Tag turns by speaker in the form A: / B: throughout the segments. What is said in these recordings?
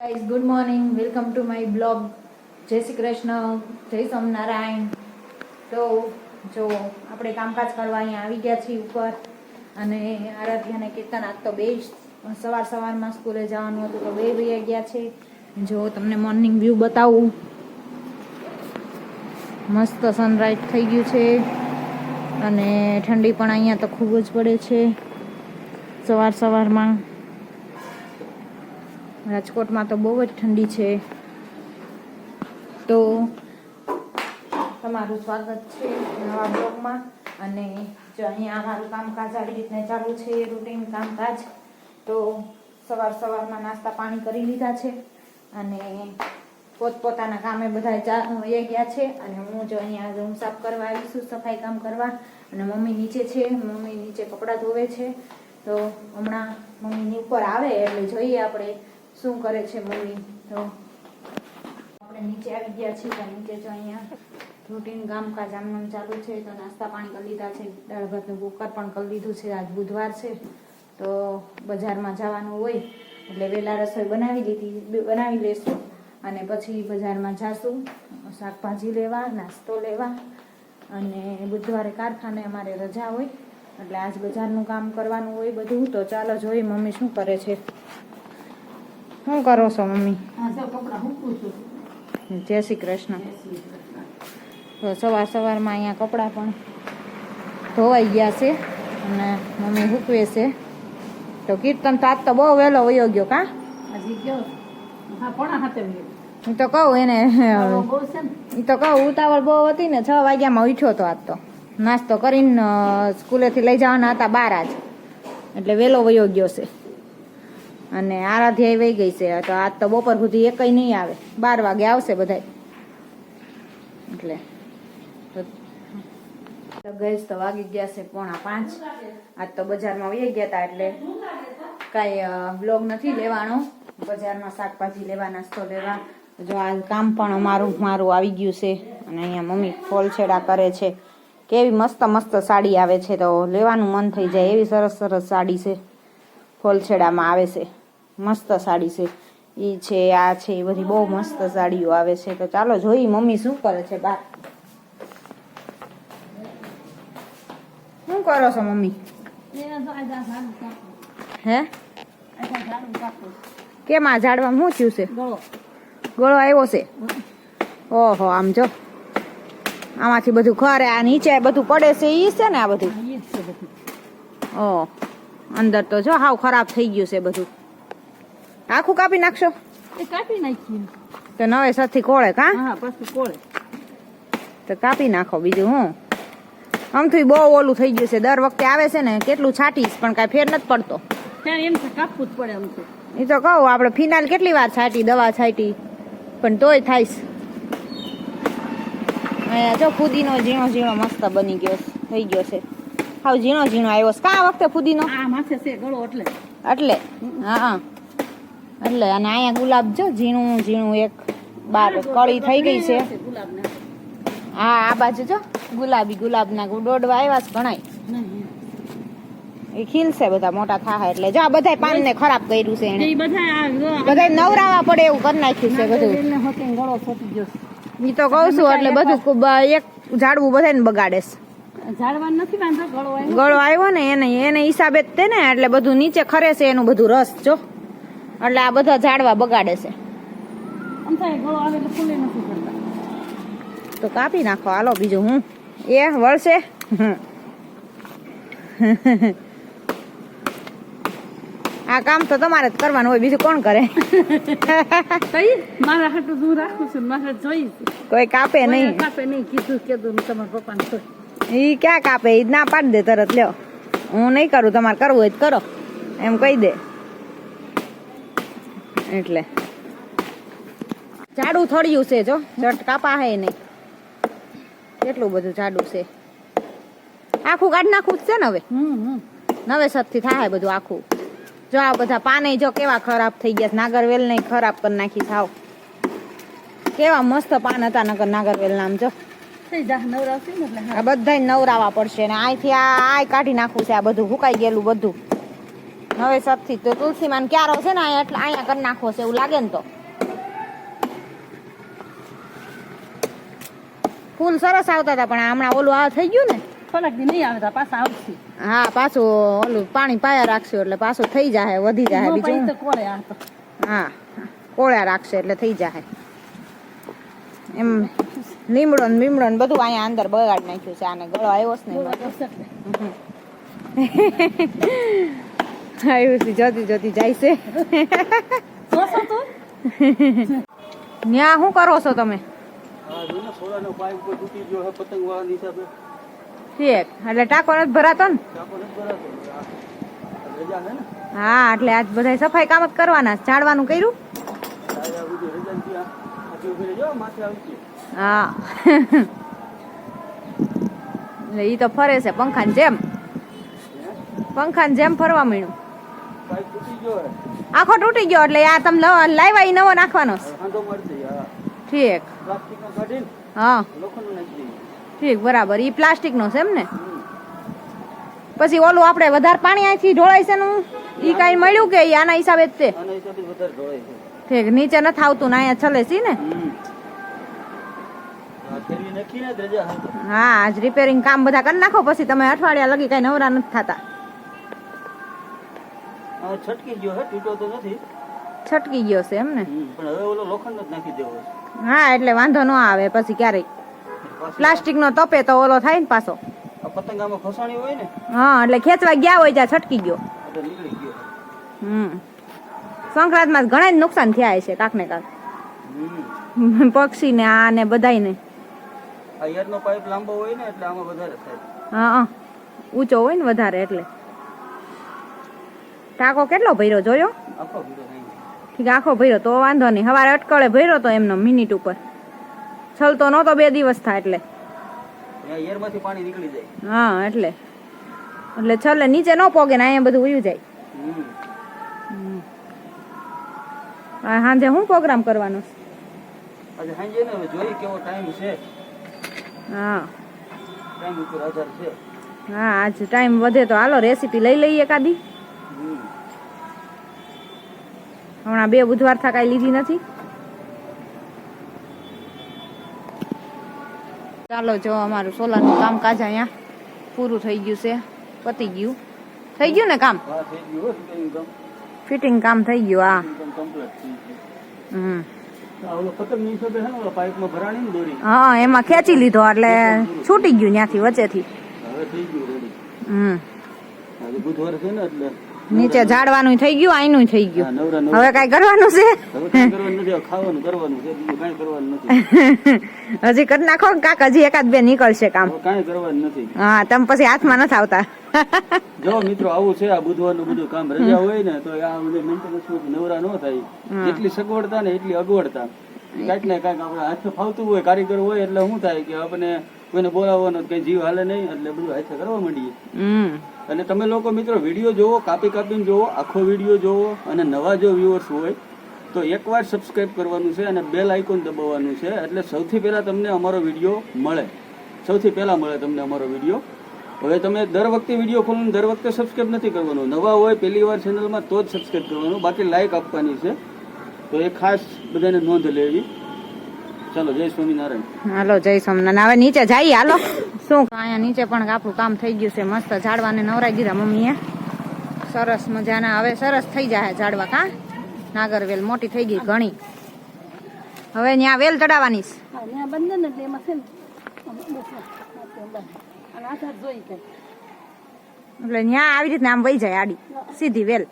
A: Guys good morning welcome to my blog Jai Shri Krishna જય સોમનારાયણ તો જો આપણે કામકાજ કરવા અહીંયા આવી ગયા છીએ ઉપર અને આરાધ્યા અને કીર્તન આજ તો બે સવાર સવારમાં સ્કૂલે જવાનું હતું તો બે ભાઈ ગયા છે. જો તમને મોર્નિંગ વ્યૂ બતાવું. મસ્ત સનરાઈઝ થઈ ગયું છે. અને ઠંડી પણ અહીંયા તો ખૂબ જ પડે છે. સવાર સવારમાં રાજકોટમાં તો બહુ જ ઠંડી છે. તો તમારું સ્વાગત છે નવા બ્લોગમાં. અને જો અહીંયા અમારું કામકાજ આવી રીતના ચાલુ છે રૂટીન કામકાજ, તો સવાર સવારમાં નાસ્તા પાણી કરી લીધા છે. અને પોતપોતાના કામે બધા એ ગયા છે. અને હું જો અહીંયા રૂમ સાફ કરવા આવી છું, સફાઈ કામ કરવા. અને મમ્મી નીચે છે, મમ્મી નીચે કપડાં ધોવે છે. તો હમણાં મમ્મીની ઉપર આવે એટલે જોઈએ આપણે શું કરે છે મમ્મી? તો આપણે નીચે આવી ગયા છીએ ત્યાં નીચે જો અહીંયા. રૂટીન કામકાજ આમનામ ચાલુ છે, તો નાસ્તા પાણી કરી લીધા છે, દાળ ભાતનું કુકર પણ કરી લીધું છે. આજ બુધવાર છે, તો બજારમાં જવાનું હોય, એટલે વહેલા રસોઈ બનાવી લીધી બનાવી લેશું. અને પછી બજારમાં જાશું, શાકભાજી લેવા, નાસ્તો લેવા. અને બુધવારે કારખાને અમારે રજા હોય, એટલે આજ બજારનું કામ કરવાનું હોય બધું. તો ચાલો જોઈએ મમ્મી શું કરે છે. શું કરો છો મમ્મી? જય શ્રી કૃષ્ણ. તો સવાર સવારમાં અહીંયા કપડાં પણ ધોવાઈ ગયા છે અને મમ્મી હૂકવે છે. તો કીર્તન તો આજ તો બહુ વહેલો વયો ગયો કા?
B: હા
A: તો કહું એને એ તો કહું ઉતાવળ બહુ હતી ને છ વાગ્યામાં ઉઠ્યો તો આજ તો. નાસ્તો કરીને સ્કૂલેથી લઈ જવાના હતા બાર આજ. એટલે વહેલો વયો ગયો છે. અને આરાધ્યાય વહી ગઈ છે. તો આજ તો બપોર સુધી એકય નહીં આવે. બાર વાગે આવશે બધાય. એટલે. તો ગઈશ તો વાગી ગયા છે પોણા પાંચ. આજ તો બજારમાં વહી ગયા હતા એટલે કાંઈ બ્લોગ નથી લેવાનો. બજારમાં શાકભાજી લેવા, નાસ્તો લેવા. જો આ કામ પણ અમારું, મારું આવી ગયું છે. અને અહીંયા મમ્મી ફોલછેડા કરે છે. કેવી મસ્ત મસ્ત સાડી આવે છે. તો લેવાનું મન થઈ જાય એવી સરસ સરસ સાડી છે. ફોલછેડામાં આવે છે. મસ્ત સાડી છે. એ છે આ છે એ બધી બહુ મસ્ત સાડીઓ આવે છે. તો ચાલો જોઈ મમ્મી શું કરે છે બાર શું કરો છો મમ્મી? હે? કેમ આ ઝાડવામાં શું થયું છે?
B: ગળો.
A: આવ્યો છે? ઓહો આમ જો. આમાંથી બધું ખરે આ નીચે બધું પડે છે ઈ છે ને આ બધું? ઓ અંદર તો જો હાવ ખરાબ થઈ ગયું છે બધું. આખું કાપી નાખશો?
B: એ કાપી નાખીએ.
A: તો નવે સાથી કોળે કા?
B: હા પછી કોળે.
A: તો કાપી નાખો બીજું હું. આમથી બહુ ઓલું થઈ ગયું છે. દર વખતે આવે છે ને કેટલું છાંટીશ પણ કાંઈ ફેર નથી પડતો.
B: એમ છે કાપવું જ પડે એમ તો.
A: એ તો કહું આપણે ફિનાલ કેટલી વાર છાંટી દવા છાંટી પણ તોય થાય અહીંયા જો ફુદીનો ઝીણો ઝીણો મસ્ત બની ગયો થઈ ગયો છે. હાવ ઝીણો ઝીણો આવ્યો છે. કા વખતે ફુદીનો?
B: આ માથે છે ગળો એટલે.
A: એટલે? હા. એટલે અને અહીંયા ગુલાબ જો ઝીણું ઝીણું એક બાર કળી થઈ ગઈ છે. હા આ બાજુ જો ગુલાબી ગુલાબના દોડવા આવ્યા છે ઘણાય. એ ખીલશે બધા મોટા થાય એટલે. જો આ બધા પાન ને ખરાબ કર્યું છે એને.
B: બધા
A: નવરાવા પડે એવું કરી નાખ્યું છે બધું. ઈ તો કહું છું એટલે બધું ખૂબ એક ઝાડવું બધાને બગાડે છે.
B: ગળો આવ્યો
A: ને એને એને હિસાબે જ તે ને એટલે બધું નીચે ખરે છે એનું બધું રસ જો. એટલે આ બધા ઝાડવા બગાડે છે. તો કાપી નાખો. હાલો બીજું હું? એ વળશે? આ કામ તો તમારે જ કરવાનું હોય. બીજું કોણ કરે?
B: મારા હાટું હું રાખું છું મારે જોઈશ
A: કોઈ કાપે નહીં.
B: કાપે નહીં. કીધું કીધું તમારા પપ્પાને
A: ઈ ક્યાં કાપે? ઈ ના પાડી દે તરત. લ્યો. હું નહીં કરું. તમારે કરવું હોય તો કરો. એમ કહી દે. એટલે. જાડું થળિયું છે જો જટ કાપા હે નહીં. કેટલું બધું જાડું છે. આખું કાઢ નાખવું જ છે ને હવે?
B: હમ હમ.
A: નવેસરથી થાય બધું આખું. જો આ બધા પાને જો કેવા ખરાબ થઈ ગયા નાગરવેલ ને ખરાબ કરી નાખી થાવ કેવા મસ્ત પાન હતા નગર નાગરવેલ નામ જો. આ બધાય નવરાવા પડશે ને. અહીંથી આ કાઢી નાખવું છે આ બધું હુકાઈ ગયેલું બધું. હવે સતથી તો તુલસીમાન ક્યારો છે ને અહીંયા એટલે અહીંયા કરી નાખવો છે એવું લાગે ને તો. ફૂલ સરસ આવતા હતા પણ હમણાં ઓલું આ થઈ ગયું ને?
B: થોડાક દી નહીં આવતા પાછા આવશે.
A: હા પાછું ઓલું પાણી પાયા રાખશું એટલે પાછું થઈ જાય વધી જાય બીજું.
B: કોળે
A: હા કોળ્યા રાખશે એટલે થઈ જાય એમ લીમડો ને બીમડો ને બધું અહીંયા અંદર બગાડી નાખ્યું છે આને ગળો આવ્યો છે ને. આવ્યું જતી જોતી જોતી જાય છે. ત્યાં શું કરો છો તમે? એટલે ટાંકો નથી ભરાતો ને? હા એટલે આજ બધા સફાઈ કામ જ કરવાના ઝાડવાનું કર્યું? હા એટલે ઈ તો ફરે છે પંખાની જેમ. પંખાની જેમ ફરવા
C: હે
A: આખો તૂટી ગયો એટલે આ તમે લવ- લાવ્યા એ નવો નાખવાનો. ઠીક. હા. ઠીક, બરાબર. ઈ પ્લાસ્ટિકનો છે એમ ને? પછી ઓલું આપણે વધારે પાણી અહીંથી ઢોળાય છે નું ઈ કાંઈ મળ્યું કે આના હિસાબે જ છે ઠીક, નીચે નથી આવતું ને અહીંયા ચલે છે ને. હા, આજ રિપેરિંગ કામ બધા કરી નાખો, પછી તમે અઠવાડિયા લગી કઈ નવરા નથી થતા.
C: છટકી ગયો હે તૂટો તો નથી.
A: છટકી ગયો છે એમ ને?
C: પણ હવે ઓલો લોખંડ જ નાખી દેવો છે.
A: હા એટલે વાંધો ન આવે પછી ક્યારેય.
C: પાછી
A: પ્લાસ્ટિક નો તપે તો ઓલો થાય ને પાછો.
C: પતંગ આમાં ફસાણી હોય ને?
A: હા એટલે ખેંચવા ગયા હોય ત્યાં છટકી ગયો.
C: એટલે નીકળી ગયો.
A: હમ. સંક્રાંતમાં ઘણા નુકસાન થયા છે કાક ને કાંક. પક્ષી ને આ ને બધાય
C: એરનો પાઇપ લાંબો હોય ને એટલે આમાં વધારે થાય.
A: હા હા. ઊંચો હોય ને વધારે એટલે. ટાંકો કેટલો ભર્યો જોયો? ઠીક આખો ભર્યો. તો વાંધો નહીં. સવારે અટકળે ભર્યો તો એમનો મિનિટ ઉપર. છલતો નહોતો બે દિવસ થાય એટલે. હા એટલે. એટલે છલે નીચે ન પોગે ને અહીંયા બધું ઉયું જાય. સાંજે શું પ્રોગ્રામ કરવાનો? હા. હા આજ ટાઈમ વધે તો હાલો રેસીપી લઈ લઈએ
C: હમ.
A: હમણાં બે બુધવાર થા કાંઈ લીધી નથી. ચાલો જો અમારું સોલારનું કામકાજ અહીંયા પૂરું થઈ ગયું છે પતી ગયું. થઈ ગયું ને કામ. ફિટિંગ કામ. થઈ ગયું. હમ.
C: આ દોરી.
A: હા એમાં ખેંચી લીધો એટલે છૂટી ગયું ત્યાંથી વચ્ચેથી. હમ.
C: બુધવાર છે ને એટલે
A: નીચે ઝાડવાનું થઈ ગયું આઈનું થઈ ગયું. હવે કઈ કરવાનું છે? હજી કરી નાખો કાક હજી એકાદ બે નીકળશે કામ.
C: કઈ કરવાનું નથી.
A: હા તમે પછી હાથમાં નથી આવતા.
C: જો મિત્રો આવું છે આ બુધવારનું બધું કામ રજા હોય ને તો આ મેન્ટેનન્સ નવરા ન થાય. જેટલી સગવડતા ને એટલી અગવડતા. કાંઈક ને કાંઈક આપણે હાથ ફાવતું હોય કારીગર હોય એટલે શું થાય કે આપણે કોઈને બોલાવવાનો કઈ જીવ હાલે નહીં એટલે બધું હાથે કરવા માંડીએ. અને તમે લોકો મિત્રો વીડિયો જોવો, કાપી કાપીને જોવો, આખો વીડિયો જોવો અને નવા જો વ્યુઅર્સ હોય, તો એકવાર સબસ્ક્રાઈબ કરવાનું છે અને બેલ આઇકોન દબાવવાનું છે. એટલે સૌથી પહેલાં તમને અમારો વીડિયો મળે. સૌથી પહેલાં મળે તમને અમારો વીડિયો હવે તમે દર વખતે વીડિયો ખોલો દર વખતે સબસ્ક્રાઈબ નથી કરવાનું. નવા હોય પહેલી વાર ચેનલમાં તો જ સબસ્ક્રાઈબ કરવાનું. બાકી લાઇક આપવાની છે. તો એ ખાસ બધાને નોંધ લેવી. ચાલો જય સ્વામિનારાયણ.
A: હાલો જય સ્વામિનારાયણ. હવે નીચે જઈએ હાલો. શું? અહીંયા નીચે પણ આપણું કામ થઈ ગયું છે મસ્ત ઝાડવાને નવરાઈ દીધા મમ્મીએ. સરસ મજાના હવે સરસ થઈ જાય ઝાડવા કા? નાગરવેલ મોટી થઈ ગઈ ઘણી. હવે ત્યાં વેલ ચડાવવાની
B: એટલે
A: ત્યાં આવી રીતના આમ વહી જાય આડી. સીધી વેલ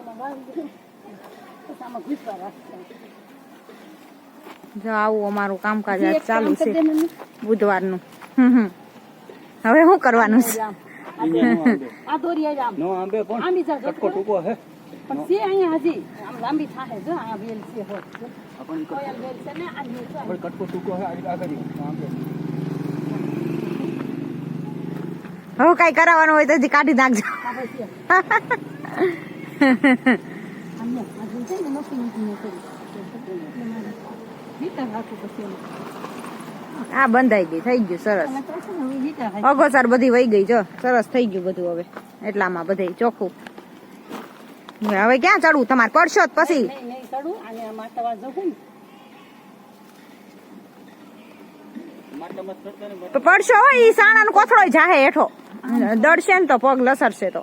B: એમાં વાળી દે. પછી આમાં ઘૂસવા રાખતા
A: જો આવું અમારું કામકાજ આજ ચાલુ છે. બુધવારનું. હમ હમ. હવે શું કરવાનું છે? હવે કઈ કરાવવાનું હોય તો હજી કાઢી નાખજો.
B: આ
A: બંધાઈ ગઈ થઈ ગયું સરસ. અગોસર બધી વહી ગઈ જો સરસ થઈ ગયું બધું હવે. એટલામાં બધે ચોખ્ખું. હવે ક્યાં ચડવું? તમારે પડશો જ પછી. પડશો હો, સાણા નો કોથળો જાહે હેઠો. દડશે ને તો પગ લસરશે તો.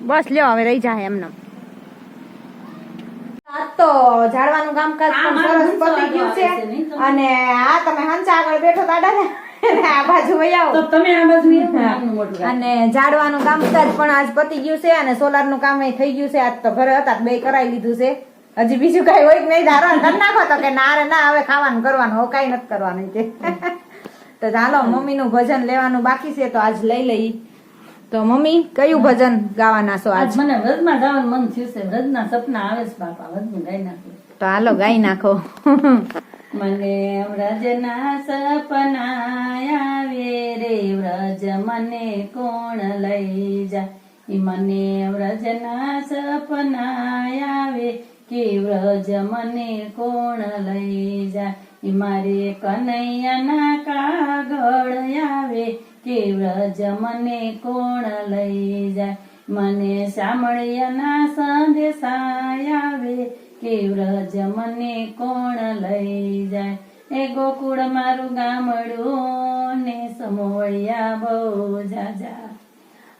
A: બસ લ્યો હવે રહી જાય એમને તો ઝાડવાનું કામકાજ પણ સરસ પતી ગયું છે? અને આ તમે હંચા આગળ બેઠો તાડા ને આ બાજુ આવો.
B: તો તમે આ બાજુ એમ નાનું મોટું રાખો.
A: અને ઝાડવાનું કામકાજ પણ આજ પતી ગયું છે અને સોલારનું કામ એ થઈ ગયું છે. આજ તો ઘરે હતા બે કરાવી લીધું છે. હજી બીજું કઈ હોય કે નહીં ધારો કરી નાખો તો કે ના રે ના હવે ખાવાનું કરવાનું હવે કઈ નથી કરવાનું કે. તો ચાલો મમ્મીનું ભજન લેવાનું બાકી છે તો આજ લઈ લઈ. તો મમ્મી કયું ભજન ગાવાના છો આજ?
B: મને વ્રતમાં ગાવાનું મન થયું છે. વ્રતના સપના આવે છે બાપા વ્રતનું ગાઈ નાખો.
A: તો હાલો ગાઈ નાખો.
B: મને વ્રજના સપના આવે રે. વ્રજ મને કોણ લઈ જા મને વ્રજના સપના આવે કે વ્રજ મને કોણ લઈ જા ઈ મારે કનૈયાના કાગળ આવે કે વ્રજ મને કોણ લઈ જાય? મને સામળિયાના સંદેશા આવે. કે વ્રજ મને કોણ લઈ જાય? એ ગોકુળ મારું ગામડું ને સમોળિયા બહુ જાજા.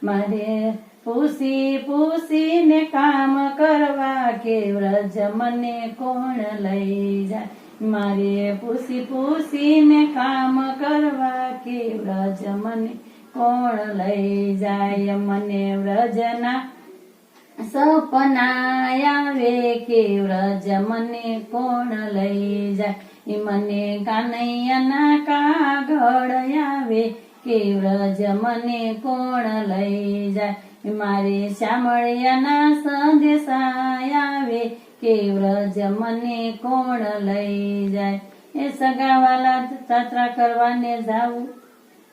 B: મારે પૂસી પૂસીને કામ કરવા કે વ્રજ મને કોણ લઈ જાય? મારે પૂસી પૂસીને કામ કરવા કે વ્રજ મને કોણ લઈ જાય? મને વ્રજના સપના કે વ્રજ મને કોણ લઈ જાય? મને કાનૈયાના કાગળ આવે કે વ્રજ મને કોણ લઈ જાય? મારે શ્યામળિયાના સંદેશા આવે કે વ્રજ મને કોણ લઈ જાય? એ સગાવાલા, જાત્રા કરવાને જાવું.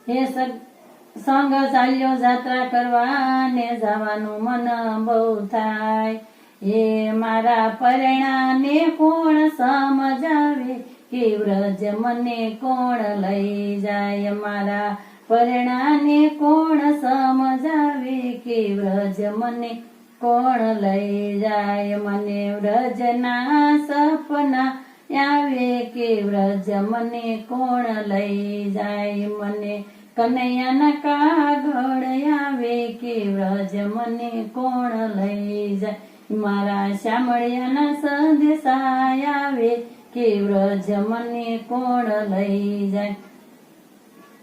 B: હે સંગ ચાલ્યો જાત્રા કરવાને જવાનું મન બહુ થાય. હે મારા પરણાને કોણ સમજાવે? કે વ્રજ મને કોણ લઈ જાય? મારા પરણાને કોણ સમજાવે? કે વ્રજ મને કોણ લઈ જાય મને વ્રજના સપના આવે કે વ્રજ મને કોણ લઈ જાય મને કનૈયાના કાગળ આવે કે વ્રજ મને કોણ લઈ જાય મારા શામળિયાના સંદેશા આવે કે વ્રજ મને કોણ લઈ જાય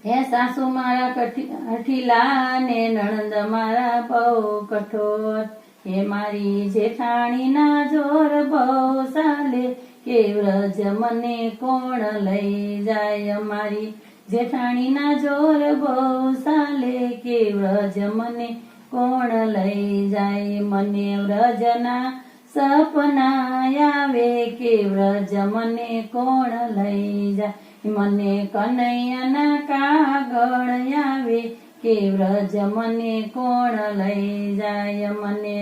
B: હે સાસુ મારા કઠી હઠીલા ને નણંદ મારા બહુ કઠોર હે મારી જેઠાણીના જોર બહુ સાલે કે વ્રજ મને કોણ લઈ જાય મારી જેઠાણીના જોર બહુ સાલે કે વ્રજ મને કોણ લઈ જાય? મને વ્રજના સપના આવે, કે વ્રજ મને કોણ લઈ જાય? મને કનૈયાના કાગળ આવે के व्रज मने कोण लै जाय मने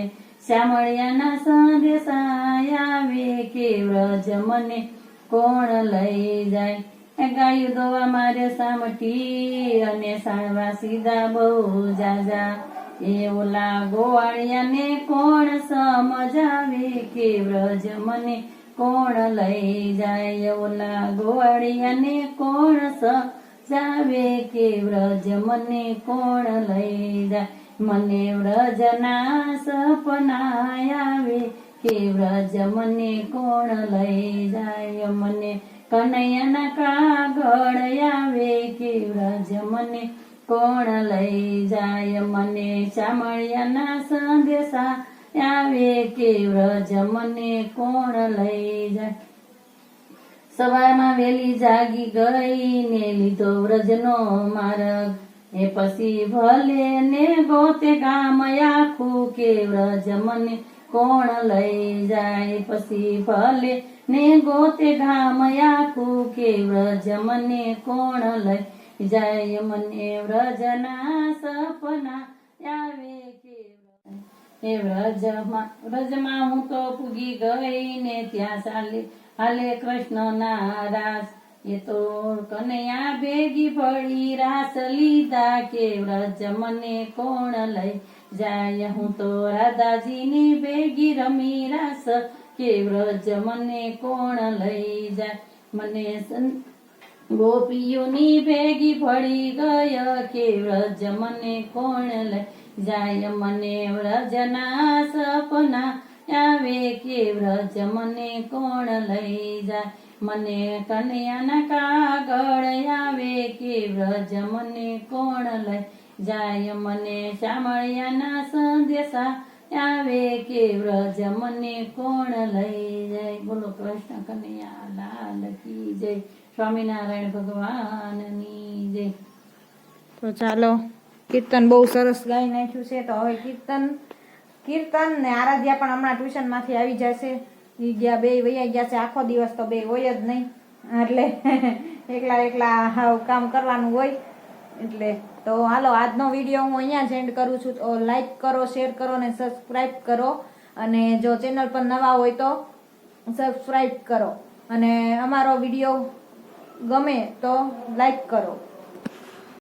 B: श्यामर्याना सधेसायावे के व्रज मने कोण लै जाय गायु दोवा मारे सामटी अने सावा सिधा बहु जाजा एवला गोवाळ्याने कोण समजावे केव्रज मने कोण लै जाय एवला गोवाळ्याने कोण स સમજાવે કે વ્રજ મને કોણ લઈ જાય? મને વ્રજના સપના આવે કે વ્રજ મને કોણ લઈ જાય? મને કનૈયાના કાગળ આવે કે વ્રજ મને કોણ લઈ જાય? મને ચામળિયાના સંદેશા આવે કે વ્રજ મને કોણ લઈ જાય? સવારમાં વેલી જાગી ગઈ ને લીધો વ્રજનો માર્ગ. એ પછી ભલે ને ગોતે ગામ આખું કે વ્રજ મને કોણ લઈ જાય. પછી ભલે ને ગોતે ગામ આખું કે વ્રજ મને કોણ લઈ જાય. મને વ્રજના સપના આવે કે એ વ્રજમાં વ્રજમાં હું તો પૂગી ગઈ ને ત્યાં ચાલે હાલે કૃષ્ણ ના રાસ એ તો કનૈયા ભેગી ફળી રાસ લીધા કે વ્રજ મને કોણ લઈ જાય? હું તો રાધાજીની ભેગી રમી રાસ કે વ્રજ મને કોણ લઈ જાય? મને ગોપીઓની ભેગી ફળી ગય કે વ્રજ મને કોણ લઈ જાય? મને વ્રજના સપના આવે કે વ્રજ મને કોણ લઈ જાય? મને કન્યાના કાગળ આવે કે વ્રજ મને કોણ લઈ જાય? મને શામળિયાના સંદેશા આવે કે વ્રજ મને કોણ લઈ જાય? બોલો કૃષ્ણ કન્યા, લાલ કી જય. સ્વામિનારાયણ ભગવાનની જય.
A: તો ચાલો, કીર્તન બહુ સરસ ગાઈ નાખ્યું છે. તો હવે કીર્તન કીર્તન ને આરાધ્યા પણ હમણાં ટ્યુશનમાંથી આવી જશે. ઈ ગયા બે વૈયા ગયા છે. આખો દિવસ તો બે હોય જ નહીં. એટલે એકલા એકલા કામ કરવાનું હોય. એટલે તો હાલો, આજનો વીડિયો હું અહીંયા જ એન્ડ કરું છું. તો લાઈક કરો શેર કરો ને સબસ્ક્રાઈબ કરો. અને જો ચેનલ પર નવા હોય તો સબસ્ક્રાઈબ કરો. અને અમારો વીડિયો ગમે તો લાઈક કરો.